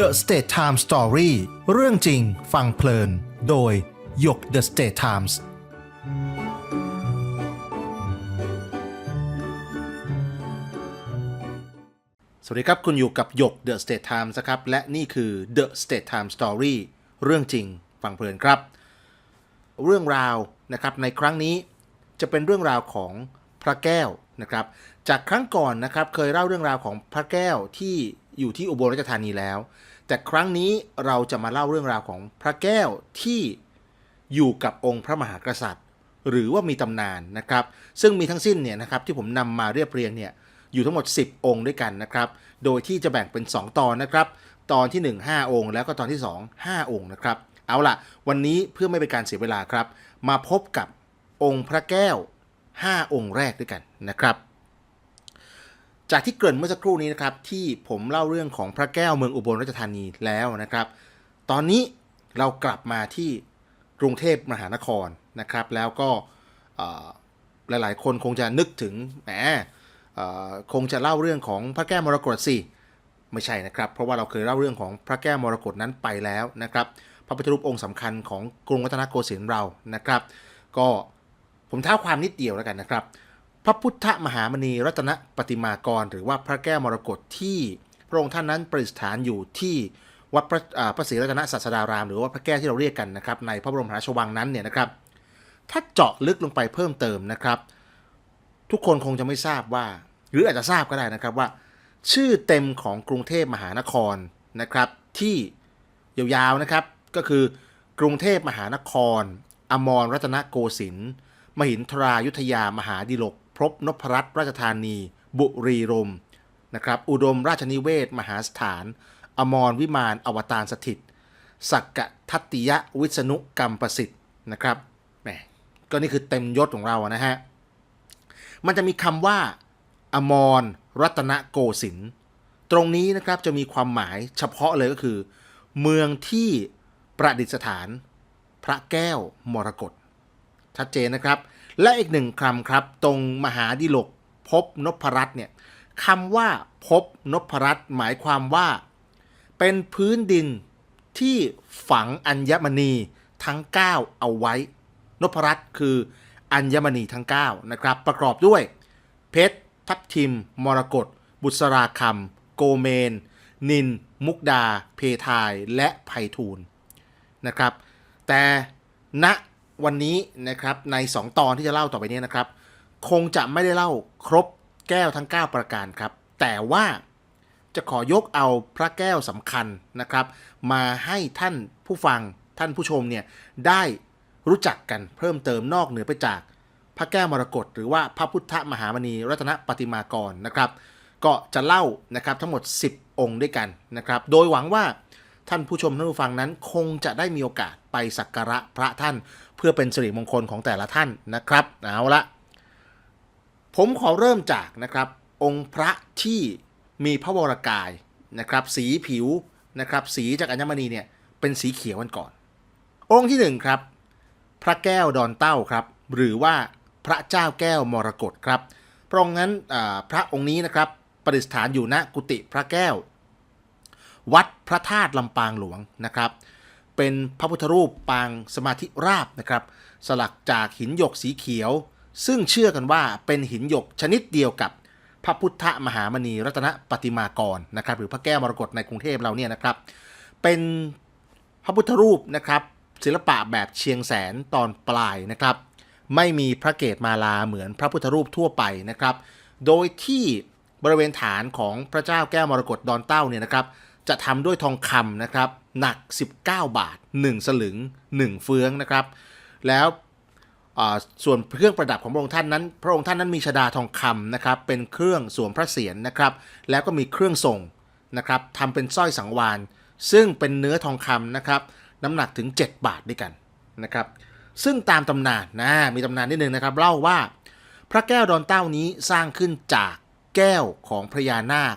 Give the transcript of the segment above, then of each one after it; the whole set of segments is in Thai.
The State Time Story เรื่องจริงฟังเพลิน โดยหยก The State Times สวัสดีครับ คุณอยู่กับหยก The State Times นะครับ และนี่คือ The State Time Story เรื่องจริงฟังเพลินครับ เรื่องราวนะครับในครั้งนี้จะเป็นเรื่องราวของพระแก้วนะครับ จากครั้งก่อนนะครับเคยเล่าเรื่องราวของพระแก้วที่ อยู่ที่อุบลราชธานีแล้ว แต่ครั้งนี้เราจะมาเล่าเรื่องราวของพระแก้วที่อยู่กับองค์พระมหากษัตริย์ หรือว่ามีตำนานนะครับ ซึ่งมีทั้งสิ้นเนี่ยนะครับที่ผมนำมาเรียบเรียงเนี่ยอยู่ทั้งหมด 10 องค์ด้วยกันนะครับ โดยที่จะแบ่งเป็น 2 ตอนนะครับ ตอนที่ 1 5 องค์ แล้วก็ตอนที่ 2 5 องค์นะครับ เอาล่ะ วันนี้เพื่อไม่เป็นการเสียเวลาครับ มาพบกับองค์พระแก้ว 5 องค์แรกด้วยกันนะครับ จากที่เกริ่นเมื่อสักครู่นี้นะครับที่ผมเล่าเรื่องของพระแก้วเมืองอุบลราชธานีแล้วนะครับ ตอนนี้เรากลับมาที่กรุงเทพมหานครนะครับ แล้วก็หลายๆ คนคงจะนึกถึงแหมคงจะเล่าเรื่องของพระแก้วมรกตสิไม่ใช่นะครับ เพราะว่าเราเคยเล่าเรื่องของพระแก้วมรกตนั้นไปแล้วนะครับ พระพุทธรูปองค์สำคัญของกรุงรัตนโกสินทร์เรานะครับ ก็ผมเท้าความนิดเดียวแล้วกันนะครับ พระพุทธมหามณีรัตนปฏิมากร หรือว่าพระแก้วมรกตที่พระองค์ท่านนั้นประดิษฐานอยู่ที่วัดพระพระศรีรัตนศาสดาราม หรือว่าพระแก้วที่เราเรียกกันนะครับในพระบรมราชวังนั้นเนี่ยนะครับ ถ้าเจาะลึกลงไปเพิ่มเติมนะครับ ทุกคนคงจะไม่ทราบว่า หรืออาจจะทราบก็ได้นะครับว่า ชื่อเต็มของกรุงเทพมหานครนะครับ ที่ยาวๆนะครับก็คือกรุงเทพมหานคร อมรรัตนโกสินทร์มหินทรายุทธยามหาดิลก พบนพรัตน์ราชธานี บุรีรมนะครับ อุดมราชนิเวศ มหาสถาน อมรวิมานอวตารสถิต สักกะทัตติยะวิษณุกรรมประสิทธิ์นะครับแหมก็นี่คือเต็มยศของเรานะฮะ มันจะมีคำว่า อมรรัตนโกสินทร์ตรงนี้นะครับจะมีความหมายเฉพาะเลยก็คือ เมืองที่ประดิษฐาน พระแก้วมรกตชัดเจนนะครับ และอีกหนึ่งคำครับ ตรงมหาดิลกพบนพรัตน์เนี่ยคำว่าพบนพรัตน์หมายความว่า เป็นพื้นดินที่ฝังอัญมณีทั้ง 9 เอาไว้ นพรัตน์คืออัญมณีทั้ง 9 นะครับ ประกอบด้วย เพชร ทับทิม มรกตบุษราคำโกเมน นิน มุกดา เพทาย และไพฑูรย์นะครับ แต่ณ วันนี้นะครับใน 2 ตอนที่จะเล่าต่อไปนี้นะครับ คงจะไม่ได้เล่าครบแก้วทั้ง 9 ประการครับ แต่ว่าจะขอยกเอาพระแก้วสำคัญนะครับ มาให้ท่านผู้ฟังท่านผู้ชมเนี่ยได้รู้จักกันเพิ่มเติมนอกเหนือไปจากพระแก้วมรกตหรือว่าพระพุทธมหามณีรัตนปฏิมากรนะครับ ก็จะเล่านะครับทั้งหมด 10 องค์ด้วยกันนะครับ โดยหวังว่า ท่านผู้ชมท่านผู้ฟังนั้นคงจะได้มีโอกาสไปสักการะพระท่าน เพื่อเป็นสิริมงคลของแต่ละท่านนะครับเอาละผมขอเริ่มจากนะครับ องค์พระที่มีพระวรกายนะครับ สีผิวนะครับ สีจากอัญมณีเนี่ยเป็นสีเขียวกันก่อน องค์ที่หนึ่งครับ พระแก้วดอนเต้าครับ หรือว่าพระเจ้าแก้วมรกตครับพระองค์นั้นพระองค์นี้นะครับประดิษฐานอยู่ณกุฏิพระแก้ว วัดพระธาตุลำปางหลวงนะครับ เป็นพระพุทธรูปปางสมาธิราบนะครับ สลักจากหินหยกสีเขียว ซึ่งเชื่อกันว่าเป็นหินหยกชนิดเดียวกับพระพุทธมหามณีรัตนปฏิมากรนะครับ หรือพระแก้วมรกตในกรุงเทพเราเนี่ยนะครับ เป็นพระพุทธรูปนะครับ ศิลปะแบบเชียงแสนตอนปลายนะครับ ไม่มีพระเกศมาลาเหมือนพระพุทธรูปทั่วไปนะครับ โดยที่บริเวณฐานของพระเจ้าแก้วมรกตดอนเต้าเนี่ยนะครับ จะทำด้วยทองคำนะครับ หนัก 19 บาท 1 สลึง 1 เฟืองนะครับ แล้วส่วนเครื่องประดับของพระองค์ท่านนั้น พระองค์ท่านนั้นมีชดาทองคำนะครับ เป็นเครื่องสวมพระเศียรนะครับ แล้วก็มีเครื่องทรงนะครับทำเป็นสร้อยสังวาน ซึ่งเป็นเนื้อทองคำนะครับ น้ำหนักถึง 7 บาทด้วยกันนะครับ ซึ่งตามตำนานนะ มีตำนานนิดนึงนะครับ เล่าว่า พระแก้วดอนเต้านี้สร้างขึ้นจากแก้วของพญานาค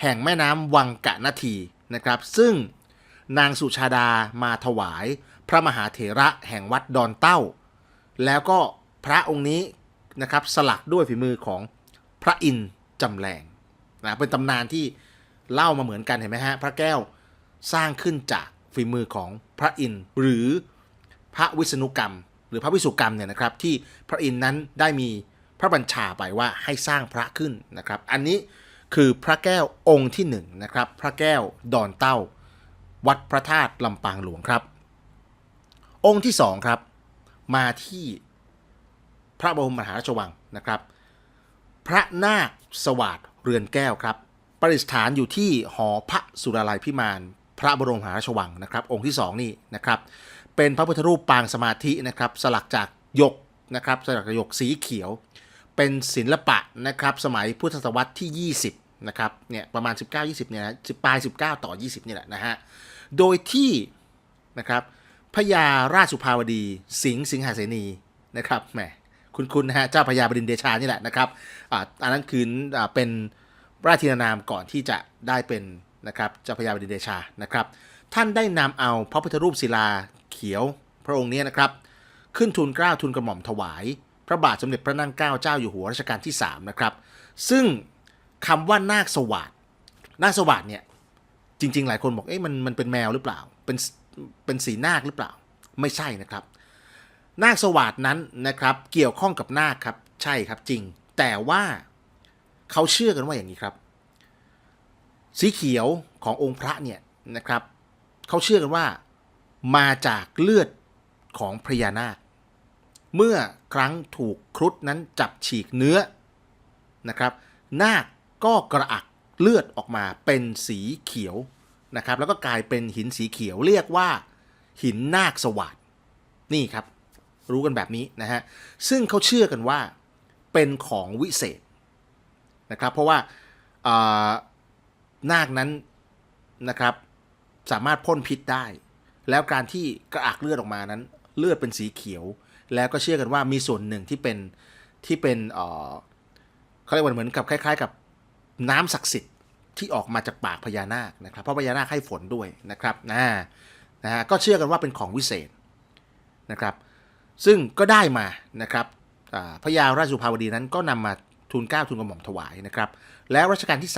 แห่งแม่น้ำวังกะนาทีนะครับ ซึ่งนางสุชาดามาถวาย พระมหาเถระแห่งวัดดอนเต้า แล้วก็พระองค์นี้นะครับสลักด้วยฝีมือของพระอินทร์จำแรงนะเป็นตำนานที่เล่ามาเหมือนกันเห็นไหมฮะพระแก้วสร้างขึ้นจากฝีมือของพระอินทร์หรือพระวิษณุกรรม หรือพระวิสุกรรมเนี่ยนะครับ ที่พระอินทร์นั้นได้มีพระบัญชาไปว่าให้สร้างพระขึ้นนะครับ อันนี้ คือพระแก้วองค์ที่หนึ่งนะครับ พระแก้วดอนเต้า วัดพระธาตุลำปางหลวงครับ องค์ที่สองครับ มาที่พระบรมมหาราชวังนะครับ พระนาคสวัสดเรือนแก้วครับประดิษฐานอยู่ที่หอพระสุรลัยพิมานพระบรมมหาราชวังนะครับ องค์ที่สองนี่นะครับ เป็นพระพุทธรูปปางสมาธินะครับ สลักจากหยกนะครับ สลักจากหยกสีเขียว เป็นศิลปะนะครับสมัยพุทธศตวรรษที่ 20 นะครับเนี่ยประมาณ 19-20 เนี่ยนะปลาย 19 ต่อ 20 นี่แหละนะฮะ โดยที่นะครับพญาราชสุภาวดี สิงห์สิงหาเสนีนะครับแหมคุณคุณนะฮะเจ้าพญาบดินเดชานี่แหละนะครับอ่าอันนั้นคืออ่าเป็นราชินานามก่อนที่จะได้เป็นนะครับเจ้าพญาบดินเดชานะครับ ท่านได้นำเอาพระพุทธรูปศิลาเขียวพระองค์เนี้นะครับ ขึ้นทูลเกล้าทูลกระหม่อมถวาย พระบาทสมเด็จพระนั่งเกล้าเจ้าอยู่หัวรัชกาลที่3นะครับซึ่งคำว่านาคสวัสดนาคสวัสดเนี่ยจริง ๆ หลายคนบอกเอ๊ะมันมันเป็นแมวหรือเปล่า เป็นเป็นสีนาคหรือเปล่า ไม่ใช่นะครับ นาคสวัสดนั้นนะครับ เกี่ยวข้องกับนาคครับใช่ครับจริง แต่ว่าเขาเชื่อกันว่าอย่างนี้ครับ สีเขียวขององค์พระเนี่ยนะครับเขาเชื่อกันว่ามาจากเลือดของพญานาค เมื่อครั้งถูกครุฑนั้นจับฉีกเนื้อนะครับนาคก็กระอักเลือดออกมาเป็นสีเขียวนะครับแล้วก็กลายเป็นหินสีเขียวเรียกว่า หินนาคสวัสดนี่ครับ รู้กันแบบนี้นะฮะซึ่งเขาเชื่อกันว่าเป็นของวิเศษนะครับเพราะว่าอ่านาคนั้นนะครับสามารถพ่นพิษได้ แล้วการที่กระอักเลือดออกมานั้น เลือดเป็นสีเขียว แล้วก็เชื่อกันว่ามีส่วนหนึ่งที่เป็นที่เป็นเขาเรียกว่าเหมือนกับคล้าย ๆ กับน้ำศักดิ์สิทธิ์ที่ออกมาจากปากพญานาคนะครับ เพราะพญานาคให้ฝนด้วยนะครับนะนะฮะก็เชื่อกันว่าเป็นของวิเศษนะครับ ซึ่งก็ได้มานะครับอ่าพญาราชสุภาวดีนั้นก็นำมาทูลเก้าทูลกระหม่อมถวายนะครับ แล้วรัชกาลที่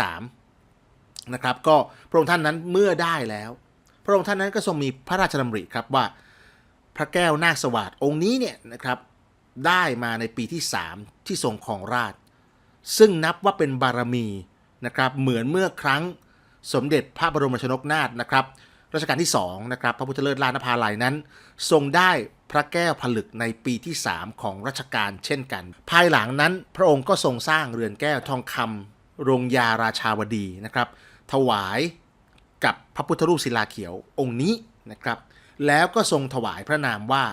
3นะครับก็พระองค์ท่านนั้นเมื่อได้แล้ว พระองค์ท่านนั้นก็ทรงมีพระราชดำริครับว่า พระแก้วนาคสวัสดองค์นี้เนี่ยนะครับได้มาในปีที่ 3 ที่ทรงครองราช ซึ่งนับว่าเป็นบารมีนะครับเหมือนเมื่อครั้งสมเด็จพระบรมชนกนาถนะครับรัชกาลที่2นะครับพระพุทธเลิศลานภาลัยนั้น ทรงได้พระแก้วผลึกในปีที่ 3 ของรัชกาลเช่นกัน ภายหลังนั้นพระองค์ก็ทรงสร้างเรือนแก้วทองคำโรงยาราชาวดีนะครับ ถวายกับพระพุทธรูปศิลาเขียวองค์นี้นะครับ แล้วก็ทรงถวายพระนามว่า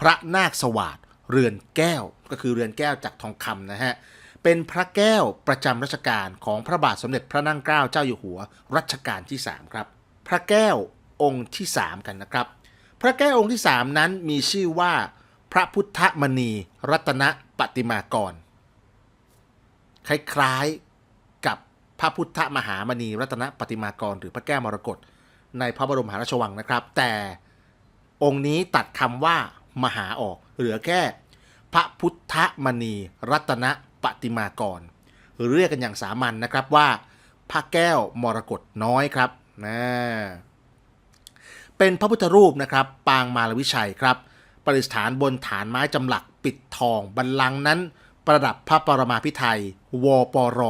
พระนาคสวัสดเรือนแก้วก็คือเรือนแก้วจากทองคำนะฮะเป็นพระแก้วประจำรัชกาลของพระบาทสมเด็จพระนั่งเกล้าเจ้าอยู่หัวรัชกาลที่ 3 ครับ พระแก้วองค์ที่ 3 กันนะครับ พระแก้วองค์ที่ 3 นั้นมีชื่อว่า พระพุทธมณีรัตนปฏิมากร คล้ายๆกับพระพุทธมหามณีรัตนปฏิมากร หรือพระแก้วมรกตในพระบรมหาราชวังนะครับ แต่ องค์นี้ตัดคำว่ามหาออก เหลือแค่พระพุทธมณีรัตนปฏิมากร หรือเรียกกันอย่างสามัญนนะครับว่า พระแก้วมรกตน้อยครับนะเป็นพระพุทธรูปนะครับ ปางมารวิชัยครับ ประดิษฐานบนฐานไม้จำหลักปิดทองบัลลังนั้น ประดับพระปรมาภิไธยวปร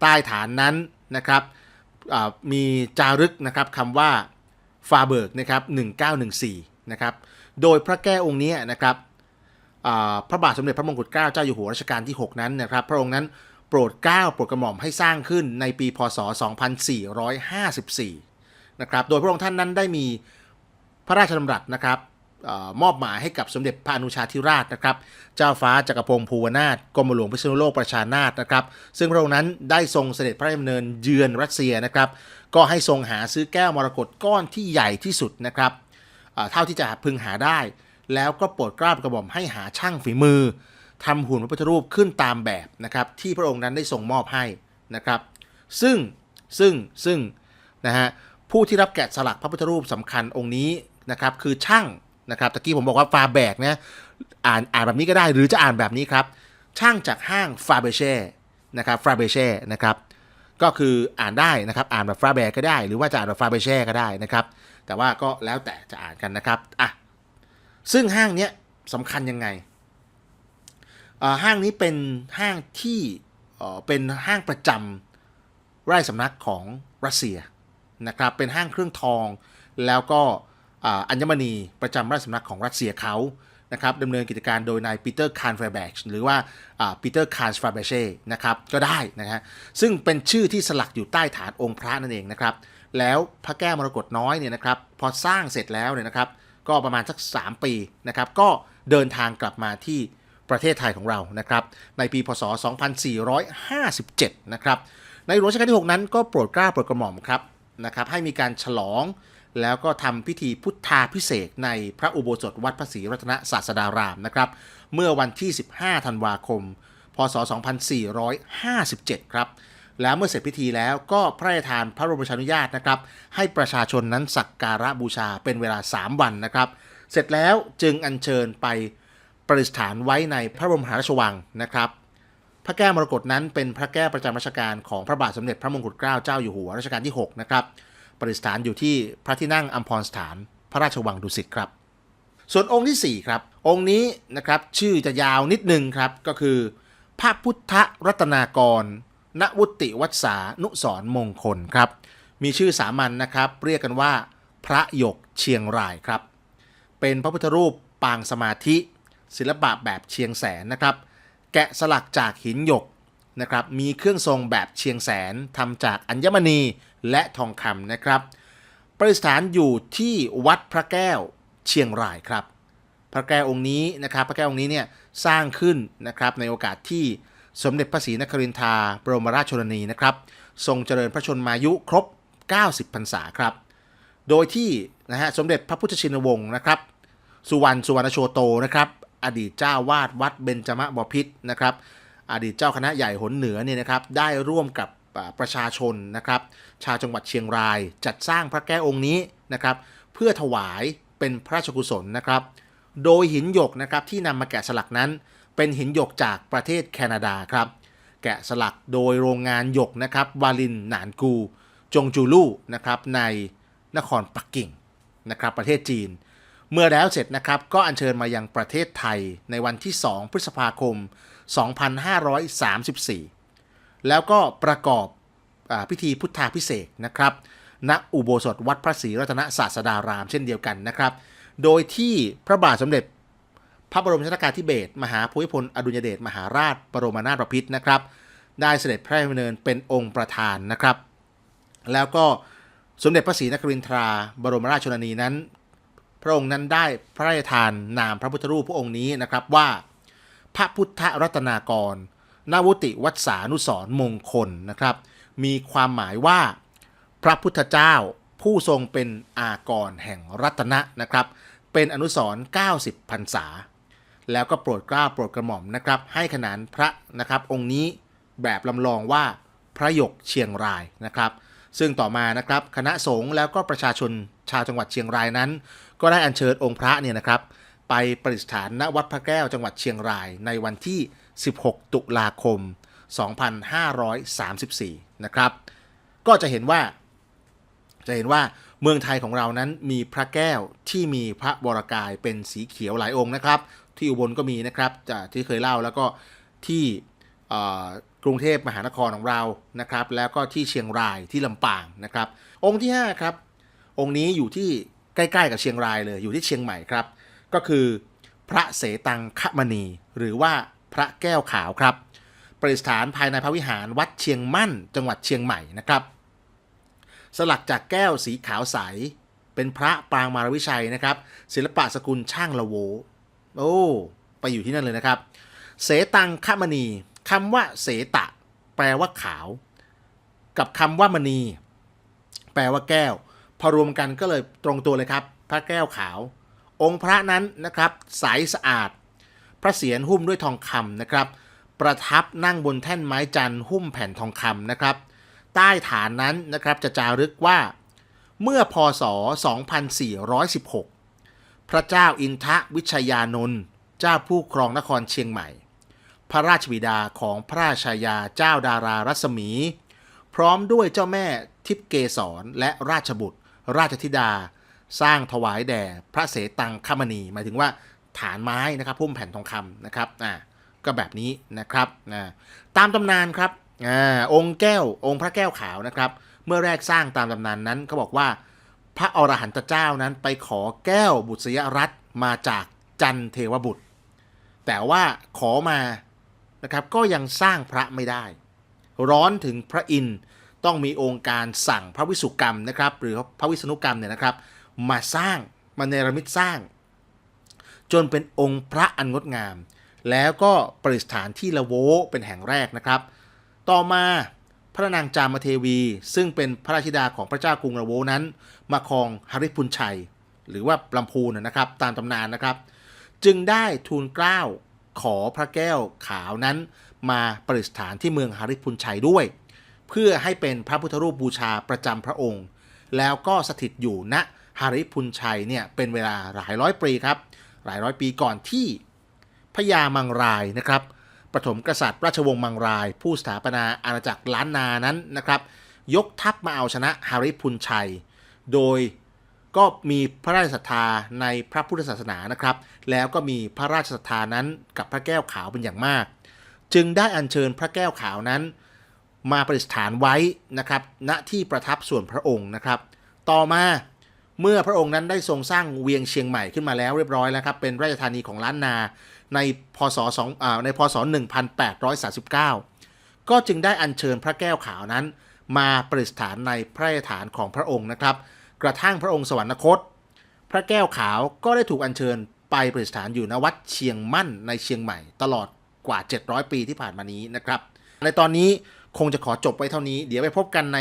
ใต้ฐานนั้นนะครับมีจารึกนะครับคำว่า ฟาเบิร์กนะครับ1914นะครับโดยพระแก้วองค์นี้นะครับพระบาทสมเด็จพระมงกุฎเกล้าเจ้าอยู่หัวรัชกาลที่ 6 นั้นนะครับ พระองค์นั้นโปรดเกล้าโปรดกระหม่อมให้สร้างขึ้นในปีพศ 2454นะครับโดยพระองค์ท่านนั้นได้มีพระราชดำรัสนะครับ มอบหมายให้กับสมเด็จพระอนุชาธิราชนะครับ เจ้าฟ้าจักรพงศ์ภูวนาถกรมหลวงพิษณุโลกประชานาถนะครับ ซึ่งพระองค์นั้นได้ทรงเสด็จพระดำเนินเยือนรัสเซียนะครับ ก็ให้ทรงหาซื้อแก้วมรกตก้อนที่ใหญ่ที่สุดนะครับเท่าที่จะพึงหาได้ แล้วก็โปรดกล้าโปรดกระหม่อมให้หาช่างฝีมือทำหุ่นพระพุทธรูปขึ้นตามแบบนะครับ ที่พระองค์นั้นได้ทรงมอบให้นะครับ ซึ่งซึ่งซึ่งนะฮะผู้ที่รับแกะสลักพระพุทธรูปสำคัญองค์นี้นะครับ คือช่าง นะครับตะกี้ผมบอกว่าฟาแบกนะอ่านอ่านแบบนี้ก็ได้หรือจะอ่านแบบนี้ครับ ช่างจากห้างฟาเบเช่นะครับฟาเบเช่นะครับก็คืออ่านได้นะครับ อ่านแบบฟาแบร์ก็ได้ หรือว่าจะอ่านแบบฟาเบแช่ก็ได้นะครับ แต่ว่าก็แล้วแต่จะอ่านกันนะครับอะซึ่งห้างเนี้ยสำคัญยังไงอ่าห้างนี้เป็นห้างที่เอ่อเป็นห้างประจำไร่สำนักของรัสเซียนะครับเป็นห้างเครื่องทอง แล้วก็ อัญมณีประจำไร่สำนักของรัสเซียเขานะครับดำเนินกิจการโดยนายปีเตอร์คาร์นแฟร์แบกหรือว่าปีเตอร์คาร์นฟาเบเช่นะครับก็ได้นะฮะซึ่งเป็นชื่อที่สลักอยู่ใต้ฐานองค์พระนั่นเองนะครับแล้วพระแก้วมรกตน้อยเนี่ยนะครับพอสร้างเสร็จแล้วเนี่ยนะครับก็ประมาณสัก 3 ปีนะครับก็เดินทางกลับมาที่ประเทศไทยของเรานะครับในปีพศ 2457 นะครับในหลวงรัชกาลที่ 6 นั้นก็โปรดเกล้าโปรดกระหม่อมครับนะครับให้มีการฉลอง แล้วก็ทำพิธีพุทธาพิเศษในพระอุโบสถวัดพระศรีรัตนศาสดารามนะครับ เมื่อวันที่ 15 ธันวาคม พศ 2457 ครับ แล้วเมื่อเสร็จพิธีแล้วก็พระราชทานพระบรมราชานุญาตนะครับ ให้ประชาชนนั้นสักการะบูชาเป็นเวลา 3 วันนะครับ เสร็จแล้วจึงอัญเชิญไปประดิษฐานไว้ในพระบรมมหาราชวังนะครับพระแก้วมรกตนั้นเป็นพระแก้วประจำรัชกาลของพระบาทสมเด็จพระมงกุฎเกล้าเจ้าอยู่หัวรัชกาลที่ 6 นะครับ ประดิษฐานอยู่ที่พระที่นั่งอัมพรสถาน พระราชวังดุสิตครับ ส่วนองค์ที่ 4 ครับ องค์นี้นะครับชื่อจะยาวนิดนึงครับ ก็คือ พระพุทธรัตนากร ณวุติวัฏสานุสรมงคลครับ มีชื่อสามัญนนะครับ เรียกกันว่า พระหยกเชียงรายครับ เป็นพระพุทธรูปปางสมาธิ ศิลปะแบบเชียงแสนนะครับ แกะสลักจากหินหยกนะครับ มีเครื่องทรงแบบเชียงแสนทำจากอัญมณี และทองคำนะครับประดิษฐานอยู่ที่วัดพระแก้วเชียงรายครับ พระแก้วองค์นี้นะครับ พระแก้วองค์นี้เนี่ยสร้างขึ้นนะครับในโอกาสที่สมเด็จพระศรีนครินทราบรมราชชนนีนะครับ ทรงเจริญพระชนมายุครบ 90 พรรษาครับ โดยที่นะฮะสมเด็จพระพุทธชินวงศ์นะครับ สุวรรณสุวรรณโชโตนะครับ อดีตเจ้าวาดวัดเบญจมบพิตรนะครับ อดีตเจ้าคณะใหญ่หนเหนือเนี่ยนะครับ ได้ร่วมกับ ประชาชนนะครับชาวจังหวัดเชียงรายจัดสร้างพระแก้วองค์นี้นะครับเพื่อถวายเป็นพระราชกุศลนะครับ โดยหินหยกนะครับที่นำมาแกะสลักนั้น เป็นหินหยกจากประเทศแคนาดาครับ แกะสลักโดยโรงงานหยกนะครับวาลินหนานกู จงจูลู่นะครับในนครปักกิ่งนะครับประเทศจีน เมื่อแล้วเสร็จนะครับก็อัญเชิญมายังประเทศไทยในวันที่ 2 พฤษภาคม 2534 แล้วก็ประกอบอพิธีพุทธาพิเศษนะครับณอุโบสถวัดพระศรีรัตนศาสดารามเช่นเดียวกันนะครับ โดยที่พระบาทสมเด็จพระบรมชนกาธิเบศรมหาภูมิพลอดุลยเดชมหาราชบรมนาถบพิตรนะครับ ได้เสด็จพระราชดำเนินเป็นองค์ประธานนะครับ แล้วก็สมเด็จพระศรีนครินทราบรมราชชนนีนั้น พระองค์นั้นได้พระราชทานนามพระพุทธรูปพระองค์นี้นะครับว่า พระพุทธรัตนากร นวุติวัฏสานุสรมงคลนะครับ มีความหมายว่า พระพุทธเจ้าผู้ทรงเป็นอากรแห่งรัตนะนะครับ เป็นอนุสร์90พรรษา แล้วก็โปรดกล้าโปรดกระหม่อมนะครับ ให้ขนานพระนะครับ องค์นี้แบบลำลองว่าพระยกเชียงรายนะครับ ซึ่งต่อมานะครับคณะสงฆ์แล้วก็ประชาชนชาวจังหวัดเชียงรายนั้น ก็ได้อัญเชิญองค์พระเนี่ยนะครับ ไปประดิษฐานณวัดพระแก้วจังหวัดเชียงรายในวันที่ 16 ตุลาคม 2534 นะครับ ก็จะเห็นว่า จะเห็นว่าเมืองไทยของเรานั้นมีพระแก้วที่มีพระวรากายเป็นสีเขียวหลายองค์นะครับ ที่อุบลก็มีนะครับจะที่เคยเล่าแล้วก็ที่กรุงเทพมหานครของเรานะครับ แล้วก็ที่เชียงรายที่ลำปางนะครับ องค์ที่5ครับ องค์นี้อยู่ที่ใกล้ๆกับเชียงรายเลยอยู่ที่เชียงใหม่ครับ ก็คือพระเสตังคมณีหรือว่า พระแก้วขาวครับ ประดิษฐานภายในพระวิหารวัดเชียงมั่น จังหวัดเชียงใหม่นะครับ สลักจากแก้วสีขาวใส เป็นพระปางมารวิชัยนะครับ ศิลปะสกุลช่างละโว โอ้ ไปอยู่ที่นั่นเลยนะครับ เสตังคมณีคำว่าเสตะ แปลว่าขาว กับคำว่ามณี แปลว่าแก้ว พอรวมกันก็เลยตรงตัวเลยครับ พระแก้วขาว องค์พระนั้นนะครับ ใสสะอาด พระเศียรหุ้มด้วยทองคำนะครับ ประทับนั่งบนแท่นไม้จันทร์หุ้มแผ่นทองคำนะครับ ใต้ฐานนั้นนะครับจะจารึกว่า เมื่อพศ 2416 พระเจ้าอินทวิชยานนท์เจ้าผู้ครองนครเชียงใหม่ พระราชบิดาของพระราชายาเจ้าดารารัศมี พร้อมด้วยเจ้าแม่ทิพเกษรและราชบุตร ราชธิดา สร้างถวายแด่พระเสตังคมณี หมายถึงว่า ฐานไม้นะครับพุ่มแผ่นทองคำนะครับอ่าก็แบบนี้นะครับอ่าตามตำนานครับอ่าองค์แก้วองค์พระแก้วขาวนะครับ เมื่อแรกสร้างตามตำนานนั้นเขาบอกว่า พระอรหันตเจ้านั้นไปขอแก้วบุตรยรัตน์มาจากจันเทวบุตร แต่ว่าขอมานะครับก็ยังสร้างพระไม่ได้ ร้อนถึงพระอินทร์ต้องมีองค์การสั่งพระวิสุกรรมนะครับ หรือพระวิษณุกรรมเนี่ยนะครับ มาสร้างมาเนรมิตสร้าง จนเป็นองค์พระอันงดงาม แล้วก็ประดิษฐานที่ละโวเป็นแห่งแรกนะครับ ต่อมาพระนางจามเทวี ซึ่งเป็นพระราชิดาของพระเจ้ากรุงละโวนั้น มาครองหริพุนชัย หรือว่าลำพูนนะครับตามตำนานนะครับ จึงได้ทูลเกล้าขอพระแก้วขาวนั้น มาประดิษฐานที่เมืองหริพุนชัยด้วย เพื่อให้เป็นพระพุทธรูปบูชาประจำพระองค์ แล้วก็สถิตอยู่ณหริพุนชัยเนี่ยเป็นเวลาหลายร้อยปีครับ หลายร้อยปีก่อนที่พญามังรายนะครับปฐมกษัตริย์ราชวงศ์มังราย ผู้สถาปนาอาณาจักรล้านนานั้นนะครับ ยกทัพมาเอาชนะหริพุนชัย โดยก็มีพระราชศรัทธาในพระพุทธศาสนานะครับ แล้วก็มีพระราชศรัทธานั้นกับพระแก้วขาวเป็นอย่างมาก จึงได้อัญเชิญพระแก้วขาวนั้น มาประดิษฐานไว้นะครับ ณที่ประทับส่วนพระองค์นะครับ ต่อมา เมื่อพระองค์นั้นได้ทรงสร้างเวียงเชียงใหม่ขึ้นมาแล้วเรียบร้อยแล้วครับ เป็นราชธานีของล้านนาในพศ2อ่าในพศ 1839 ก็จึงได้อัญเชิญพระแก้วขาวนั้น มาประดิษฐานในพระราชฐานของพระองค์นะครับ กระทั่งพระองค์สวรรคต พระแก้วขาวก็ได้ถูกอัญเชิญไปประดิษฐานอยู่ณวัดเชียงมั่นในเชียงใหม่ ตลอดกว่า 700 ปีที่ผ่านมานี้นะครับ ในตอนนี้คงจะขอจบไว้เท่านี้ เดี๋ยวไปพบกันใน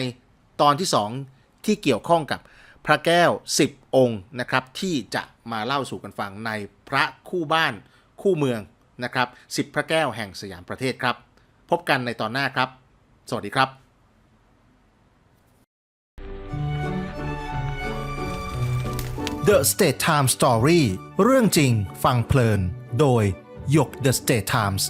ตอนที่ 2 ที่เกี่ยวข้องกับ พระแก้ว 10 องค์นะครับที่จะมาเล่าสู่กันฟังในพระคู่บ้านคู่เมืองนะครับ10 พระแก้วแห่งสยามประเทศครับ พบกันในตอนหน้าครับ สวัสดีครับ The State Times Story เรื่องจริงฟังเพลิน โดยหยก The State Times